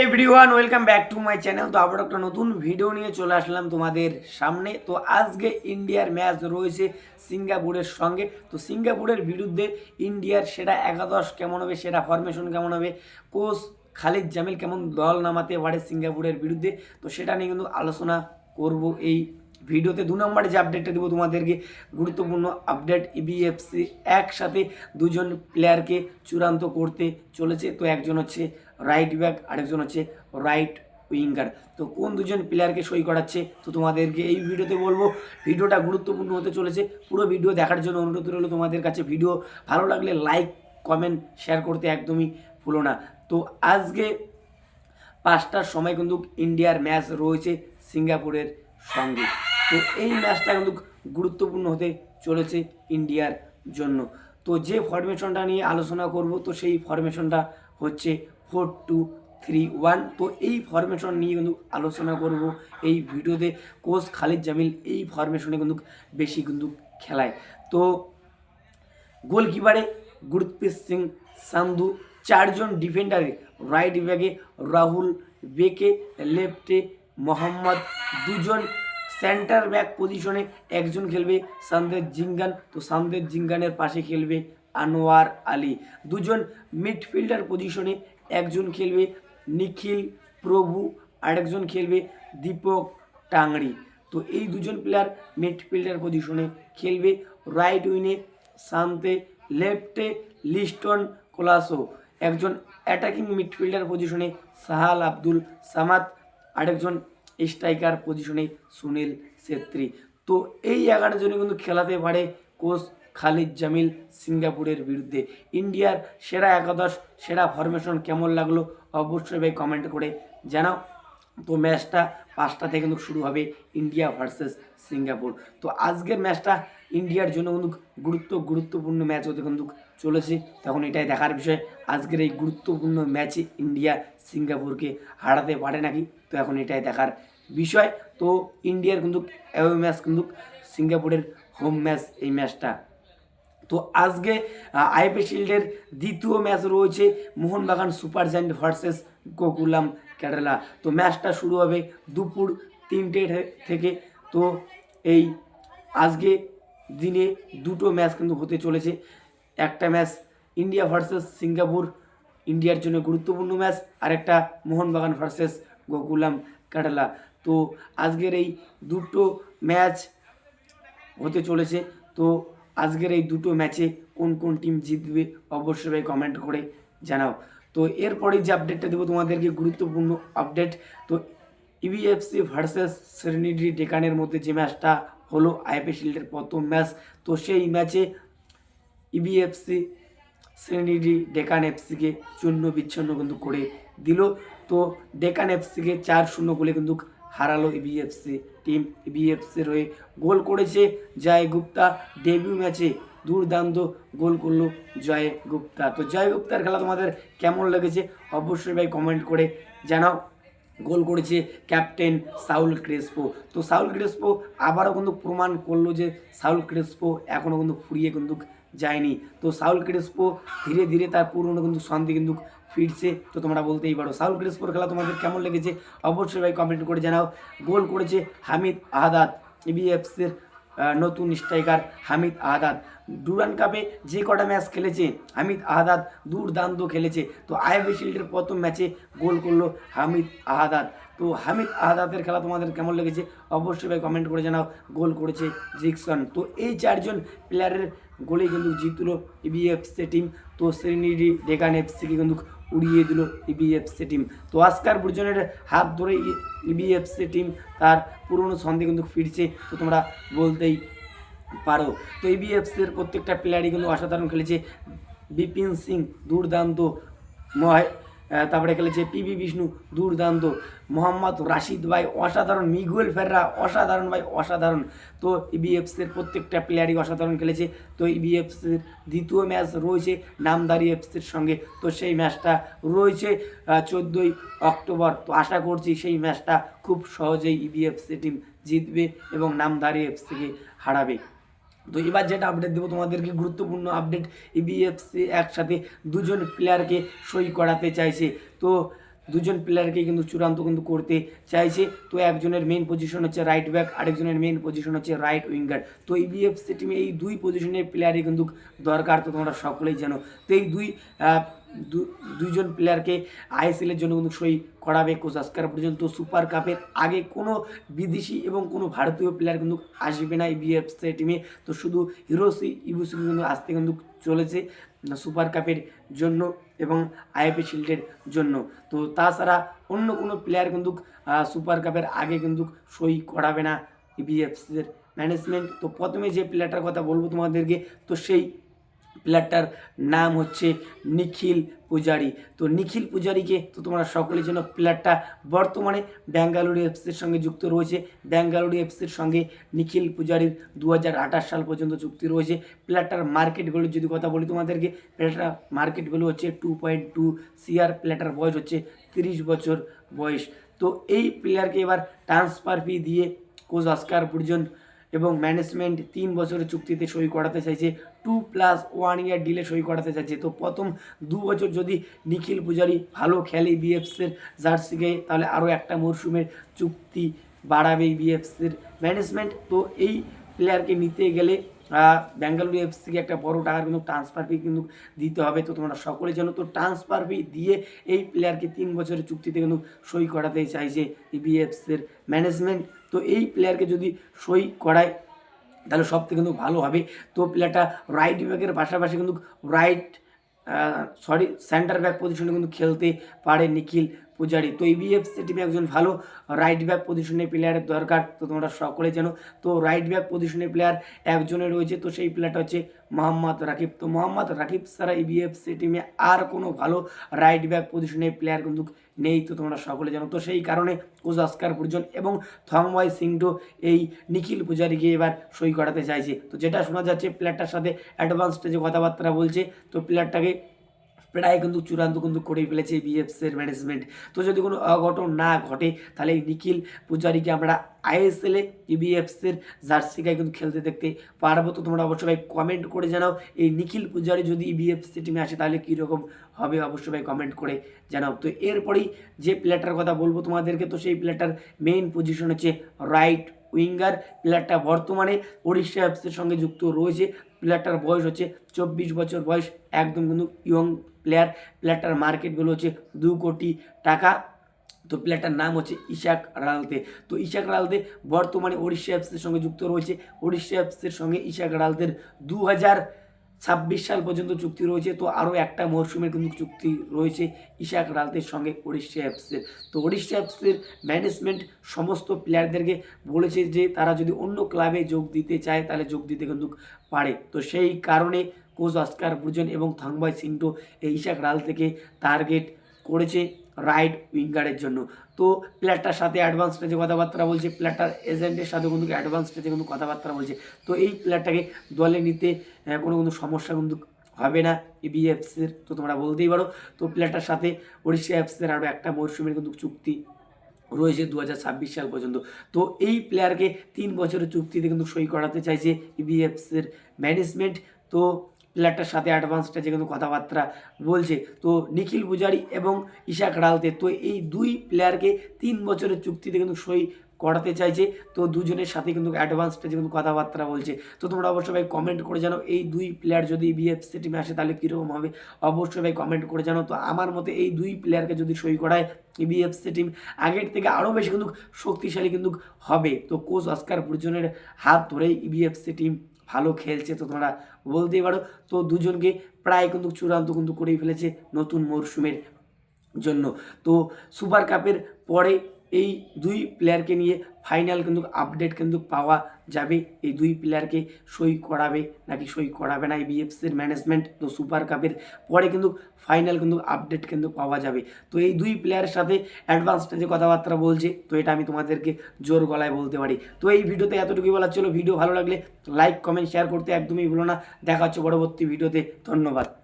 Everyone welcome back to my channel তো আবার একটা নতুন ভিডিও নিয়ে চলে আসলাম তোমাদের সামনে। তো আজকে ইন্ডিয়ার ম্যাচ রয়েছে সিঙ্গাপুরের সঙ্গে। তো সিঙ্গাপুরের বিরুদ্ধে ইন্ডিয়ার সেরা একাদশ কেমন হবে, সেরা ফরমেশন কেমন হবে কোচ খালিদ জামিল কেমন দল নামাতে পারে সিঙ্গাপুরের বিরুদ্ধে, তো সেটা নিয়ে কিন্তু আলোচনা করব এই ভিডিওতে দু নম্বরে যে আপডেটটা দেবো, তোমাদেরকে গুরুত্বপূর্ণ আপডেট ইবিএফসি একসাথে দুজন প্লেয়ারকে চূড়ান্ত করতে চলেছে। তো একজন হচ্ছে রাইট ব্যাক আরেকজন হচ্ছে রাইট উইঙ্গার তো কোন দুজন প্লেয়ারকে সই করাচ্ছে, তো তোমাদেরকে এই ভিডিওতে বলব। ভিডিওটা গুরুত্বপূর্ণ হতে চলেছে। পুরো ভিডিও দেখার জন্য অনুরোধ রইল তোমাদের কাছে। ভিডিও ভালো লাগলে লাইক কমেন্ট শেয়ার করতে একদমই ভুলো না। তো আজকে পাঁচটার সময় কিন্তু ইন্ডিয়ার ম্যাচ রয়েছে সিঙ্গাপুরের সঙ্গে। তো এই ম্যাচটা কিন্তু গুরুত্বপূর্ণ হতে চলেছে ইন্ডিয়ার জন্য। তো যে ফরমেশনটা নিয়ে আলোচনা করব, তো সেই ফরমেশনটা হচ্ছে ফোর টু থ্রি ওয়ান তো এই ফরমেশন নিয়ে কিন্তু আলোচনা করব এই ভিডিওতে। কোচ খালিদ জামিল এই ফরমেশনে কিন্তু বেশি কিন্তু খেলায়। তো গোলকিপারে গুরপ্রীত সিং সান্ধু, চারজন ডিফেন্ডারে রাইট ব্যাগে রাহুল বেকে লেফটে মোহাম্মদ, দুজন সেন্টার ব্যাক পজিশনে একজন খেলবে সান্দের জিঙ্গান। তো সান্দের জিঙ্গানের পাশে খেলবে আনোয়ার আলী। দুজন মিডফিল্ডার পজিশনে একজন খেলবে নিখিল প্রভু, আরেকজন খেলবে দীপক টাংরি তো এই দুজন প্লেয়ার মিডফিল্ডার পজিশনে খেলবে। রাইট উইনে শান্তে লেফটে লিস্টন কোলাসো। একজন অ্যাটাকিং মিডফিল্ডার পজিশনে সাহাল আব্দুল সামাদ, আরেকজন স্ট্রাইকার পজিশনে সুনীল ছেত্রী। তো এই এগারো জনে কিন্তু খেলাতে পারে কোচ খালিদ জামিল সিঙ্গাপুরের বিরুদ্ধে। ইন্ডিয়ার সেরা একাদশ, সেরা ফরমেশন কেমন লাগল অবশ্যই ভাই কমেন্ট করে জানাও। তো ম্যাচটা পাঁচটা থেকে কিন্তু শুরু হবে ইন্ডিয়া ভার্সেস সিঙ্গাপুর। তো আজকের ম্যাচটা ইন্ডিয়ার জন্য কিন্তু গুরুত্ব, গুরুত্বপূর্ণ ম্যাচ হতে কিন্তু চলেছে। তখন এটাই দেখার বিষয়, আজকের এই গুরুত্বপূর্ণ ম্যাচে ইন্ডিয়া সিঙ্গাপুরকে হারাতে পারে নাকি? তো এখন এটাই দেখার বিষয়। তো ইন্ডিয়ার কিন্তু অ্যাওয়ে ম্যাচ কিন্তু সিঙ্গাপুরের হোম ম্যাচ এই ম্যাচটা। তো আজকে আইপি শিল্ডের দ্বিতীয় ম্যাচ রয়েছে Mohun Bagan super giant versus Gokulam Kerala. তো ম্যাচটা শুরু হবে দুপুর তিনটে থেকে। তো এই আজকে দিনে দুটো ম্যাচ কিন্তু হতে চলেছে। একটা ম্যাচ ইন্ডিয়া ভার্সেস সিঙ্গাপুর, ইন্ডিয়ার জন্য গুরুত্বপূর্ণ ম্যাচ। আর একটা মোহনবাগান ভার্সেস গোকুলাম কেরালা। তো আজকের এই দুটো ম্যাচ হতে চলেছে। তো আজকের এই দুটো ম্যাচে কোন কোন টিম জিতবে অবশ্যই কমেন্ট করে জানাও। তো এরপরে যে আপডেটটা দেবো তোমাদেরকে গুরুত্বপূর্ণ আপডেট তো ইভিএফসি ভার্সেস সেরেনিটি ডেকানের মধ্যে যে ম্যাচটা হলো আইপি শিল্ডের প্রথম ম্যাচ তো সেই ম্যাচে ইভিএফসি সেরেনিটি ডেকান এফসিকে চূন্য বিচ্ছন্ন কিন্তু করে দিল। তো ডেকান এফসিকে চার শূন্য গোলে কিন্তু হারালো ইবিএফসি টিম ইবিএফসির হয়ে গোল করেছে জয় গুপ্তা। ডেবিউ ম্যাচে দুর্দান্ত গোল করল জয় গুপ্তা। তো জয় গুপ্তার খেলা তোমাদের কেমন লেগেছে? অবশ্যই ভাই কমেন্ট করে জানাও। গোল করেছে ক্যাপ্টেন সাউল ক্রেসপো। তো সাউল ক্রেসপো আবারও কিন্তু প্রমাণ করল যে সাউল ক্রেসপো এখনও কিন্তু ফুরিয়ে কিন্তু যায়নি। তো সাউল ক্রেসপো ধীরে ধীরে তার পুরনো কিন্তু শান্তি কিন্তু ফিরছে। তো তোমরা বলতেই পারো, সাউল ক্রেসপোর খেলা তোমাদের কেমন লেগেছে? অবশ্যই ভাই কমেন্ট করে জানাও। গোল করেছে হামিদ আহাদ ইবিএফসির নতুন স্ট্রাইকার হামিদ আহাদাদ ডুরান কাপে যে কটা ম্যাচ খেলেছে, হামিদ আহাদাদ দুর্দান্ত খেলেছে। তো আইবি শিল্ডের প্রথম ম্যাচে গোল করল হামিদ আহাদাদ তো হামিদ আহাদাদের খেলা তোমাদের কেমন লেগেছে? অবশ্যই ভাই কমেন্ট করে জানাও। গোল করেছে জিকসন। তো এই চারজন প্লেয়ারের গোলে কিন্তু জিতলো ইবিএফসি টিম তো শ্রেণীডি ডেকান এফসিকে কিন্তু উড়িয়ে দিল ইবিএফসি টিম তো অস্কার বুর্জনের হাত ধরে ইবিএফসি টিম তার পুরনো ছন্দে কিন্তু ফিরছে, তো তোমরা বলতেই পারো। তো ইবিএফসির প্রত্যেকটা প্লেয়ারই কিন্তু অসাধারণ খেলেছে। বিপিন সিং দুর্দান্ত মহায় তারপরে খেলেছে পিবি বিষ্ণু, দুর্দান্ত। মোহাম্মদ রাশিদ ভাই, অসাধারণ। মিগুয়েল ফেররা, অসাধারণ ভাই, অসাধারণ। তো ইবিএফসির প্রত্যেকটা প্লেয়ারই অসাধারণ খেলেছে। তো ইবিএফসির দ্বিতীয় ম্যাচ রয়েছে নামদারি এফসির সঙ্গে। তো সেই ম্যাচটা রয়েছে চোদ্দোই অক্টোবর। তো আশা করছি সেই ম্যাচটা খুব সহজেই ইবিএফসি টিম জিতবে এবং নামদারি এফসিকে হারাবে। তো এবার যেটা আপডেট দেবো, তোমাদেরকে গুরুত্বপূর্ণ আপডেট ইবিএফসি একসাথে দুজন প্লেয়ারকে সই করাতে চাইছে। তো দুজন প্লেয়ারকে কিন্তু চূড়ান্ত কিন্তু করতে চাইছে। তো একজনের মেন পজিশন হচ্ছে রাইট ব্যাক আরেকজনের মেন পজিশন হচ্ছে রাইট উইঙ্গার তো ইবিএফসি বিএফসি টিমে এই দুই পজিশনের প্লেয়ারই কিন্তু দরকার, তো তোমরা সকলেই জানো। তো এই দুই দুইজন প্লেয়ারকে আইএসএলের জন্য কিন্তু সই করাবে কোচ আজকার পর্যন্ত সুপার কাপের আগে কোনো বিদেশি এবং কোনো ভারতীয় প্লেয়ার কিন্তু আসবে না এই বিএফসি টিমে তো শুধু হিরোসি ইবুসি কিন্তু আসতে কিন্তু চলেছে সুপার কাপের জন্য এবং আইএফএ শিল্ডের জন্য। তো তাছাড়া অন্য কোনো প্লেয়ার কিন্তু সুপার কাপের আগে কিন্তু সই করাবে না বিএফসির ম্যানেজমেন্ট তো প্রথমে যে প্লেয়ারটার কথা বলব তোমাদেরকে, তো সেই প্লেয়ারটার নাম হচ্ছে নিখিল পূজারি। তো নিখিল পূজারিকে তো তোমরা সকলের জন্য প্লেয়ারটা বর্তমানে বেঙ্গালুরু এফসির সঙ্গে যুক্ত রয়েছে। বেঙ্গালুরু এফসির সঙ্গে নিখিল পূজারির দু হাজার আঠাশ সাল পর্যন্ত চুক্তি রয়েছে। প্লেয়ারটার মার্কেট ভ্যালু যদি কথা বলি তোমাদেরকে প্লেয়ারটার মার্কেট ভ্যালু হচ্ছে টু পয়েন্ট টু সিআর প্লেয়ারটার বয়স হচ্ছে তিরিশ বছর বয়স। তো এই প্লেয়ারকে এবার ট্রান্সফার ফি দিয়ে কোচ অস্কার পর্যন্ত এবং ম্যানেজমেন্ট তিন বছরের চুক্তিতে সই করাতে চাইছে। টু প্লাস ওয়ান ইয়ার ডিলে সই করাতে চাইছে। তো প্রথম দু বছর যদি নিখিল পূজারি ভালো খেলে বিএফসির জার্সিকে তাহলে আরও একটা মরশুমের চুক্তি বাড়াবে বিএফসির ম্যানেজমেন্ট তো এই প্লেয়ারকে নিতে গেলে আহ, বেঙ্গালুরু এফসিকে একটা বড় টাকার কিন্তু ট্রান্সফার ফি কিন্তু দিতে হবে। তো তোমরা সকলে জানো তো ট্রান্সফার ফি দিয়ে এই প্লেয়ারকে তিন বছরের চুক্তিতে কিন্তু সই করাতে চাইছে বিএফসির ম্যানেজমেন্ট তো এই প্লেয়ারকে যদি সই করায়, তাহলে সব থেকে কিন্তু ভালো হবে। তো প্লেয়ারটা রাইট ব্যাকের পাশাপাশি কিন্তু রাইট সরি সেন্টার ব্যাক পজিশনে কিন্তু খেলতে পারে নিখিল। পূজারি। তো এই বিএফসি টিমে একজন ভালো রাইট ব্যাক পজিশনে প্লেয়ারের দরকার। তো তোমরা সকলে জানো, তো রাইট ব্যাক পজিশনে প্লেয়ার একজনে রয়েছে, তো সেই প্লেয়ারটা হচ্ছে মোহাম্মদ রাকিব। তো মোহাম্মদ রাকিব ছাড়া এই বিএফসি টিমে আর কোনো ভালো রাইট ব্যাক পজিশনে প্লেয়ার কিন্তু নেই, তো তোমরা সকলে জানো। তো সেই কারণে কোচ অস্কার পর্যন্ত এবং থংওয়াই সিংটো এই নিখিল পূজারিকে এবার সই করাতে চাইছে। তো যেটা শোনা যাচ্ছে প্লেয়ারটার সাথে অ্যাডভান্স স্টেজে কথাবার্তা বলছে, তো প্লেয়ারটাকে প্রায় কিন্তু চূড়ান্ত কিন্তু করে ফেলেছে বিএফসির ম্যানেজমেন্ট তো যদি কোনো অঘটন না ঘটে, তাহলে নিখিল পূজারীকে আমরা আইএসএলে ইবিএফসির জার্সি গায়ে কিন্তু খেলতে দেখতে পারব। তো তোমরা অবশ্যই ভাই কমেন্ট করে জানাও, এই নিখিল পূজারি যদি ইবিএফসি টিমে আসে, তাহলে কীরকম হবে? অবশ্যই ভাই কমেন্ট করে জানাও। তো এরপরেই যে প্লেয়ারটার কথা বলব তোমাদেরকে, তো সেই প্লেয়ারটার মেইন পজিশন হচ্ছে রাইট উইঙ্গার প্লেয়ারটা বর্তমানে ওড়িশা এফসির সঙ্গে যুক্ত রয়েছে। প্লেয়ারটার বয়স হচ্ছে চব্বিশ বছর বয়স। একদম কিন্তু ইয়ং প্লেয়ার প্লেয়ারটার মার্কেট ভ্যালু হচ্ছে দু কোটি টাকা। তো প্লেয়ারটার নাম হচ্ছে ইশাক রালতে তো ইশাক রালতে বর্তমানে ওড়িশা এফসির সঙ্গে যুক্ত রয়েছে। ওড়িশা এফসির সঙ্গে ইশাক রালতের দু হাজার ছাব্বিশ সাল পর্যন্ত চুক্তি রয়েছে, তো আরও একটা মরশুমের কিন্তু চুক্তি রয়েছে ইশাক রালদের সঙ্গে ওড়িশা অ্যাপসের। তো ওড়িশা অ্যাপসের ম্যানেজমেন্ট সমস্ত প্লেয়ারদেরকে বলেছে যে তারা যদি অন্য ক্লাবে যোগ দিতে চায়, তাহলে যোগ দিতে কিন্তু পারে। তো সেই কারণে কোচ অস্কার বুজেন এবং থাংবাই সিংটো এই ইশাক রাল থেকে টার্গেট করেছে রাইট উইঙ্গারের জন্য। তো প্লেয়ারটার সাথে অ্যাডভান্স স্টেজে কথাবার্তা বলছে, প্লেয়ারটার এজেন্টের সাথে কিন্তু অ্যাডভান্স স্টেজে কিন্তু কথাবার্তা বলছে। তো এই প্লেয়ারটাকে দলে নিতে কোনো কোনো সমস্যা কিন্তু হবে না। বিএফসির তো তোমরা বলতেই পারো। তো প্লেয়ারটার সাথে ওড়িশা এফসির আরও একটা মরশুমের কিন্তু চুক্তি রয়েছে দু হাজার ছাব্বিশ সাল পর্যন্ত। তো এই প্লেয়ারকে তিন বছরের চুক্তিতে কিন্তু সই করাতে চাইছে ইবিএফসির ম্যানেজমেন্ট তো প্লেয়ারটার সাথে অ্যাডভান্সটা যে কোনো কথাবার্তা বলছে। তো নিখিল পূজারি এবং ইশাক রালতে তো এই দুই প্লেয়ারকে তিন বছরের চুক্তিতে কিন্তু সই করাতে চাইছে, তো দুজনের সাথে কিন্তু অ্যাডভান্সটা যে কিন্তু কথাবার্তা বলছে। তো তোমরা অবশ্যই ভাই কমেন্ট করে জানো, এই দুই প্লেয়ার যদি বিএফসি টিমে আসে তাহলে কীরকম হবে? অবশ্যই ভাই কমেন্ট করে জানো। তো আমার মতে এই দুই প্লেয়ারকে যদি সই করায় বিএফসি টিম আগের থেকে আরও বেশি কিন্তু শক্তিশালী কিন্তু হবে। তো কোচ অস্কার পরিজনের হাত ধরেই ইবিএফসি টিম ভালো খেলছে, তো তোমরা বলতেই পারো। তো দুজনকে প্রায় কিন্তু চূড়ান্ত কিন্তু করেই ফেলেছে নতুন মরশুমের জন্য। তো সুপার কাপের পরে এই দুই প্লেয়ারকে নিয়ে ফাইনাল কিন্তু আপডেট কিন্তু পাওয়া যাবে। এই দুই প্লেয়ারকে সই করাবে নাকি সই করাবে না এই বিএফসির ম্যানেজমেন্ট তো সুপার কাপের পরে কিন্তু ফাইনাল কিন্তু আপডেট কিন্তু পাওয়া যাবে। তো এই দুই প্লেয়ারের সাথে অ্যাডভান্স যে কথাবার্তা বলছে, তো এটা আমি তোমাদেরকে জোর গলায় বলতে পারি। তো এই ভিডিওতে এতটুকুই বলার ছিল। ভিডিও ভালো লাগলে লাইক কমেন্ট শেয়ার করতে একদমই ভুলো না। দেখা হচ্ছে পরবর্তী ভিডিওতে। ধন্যবাদ।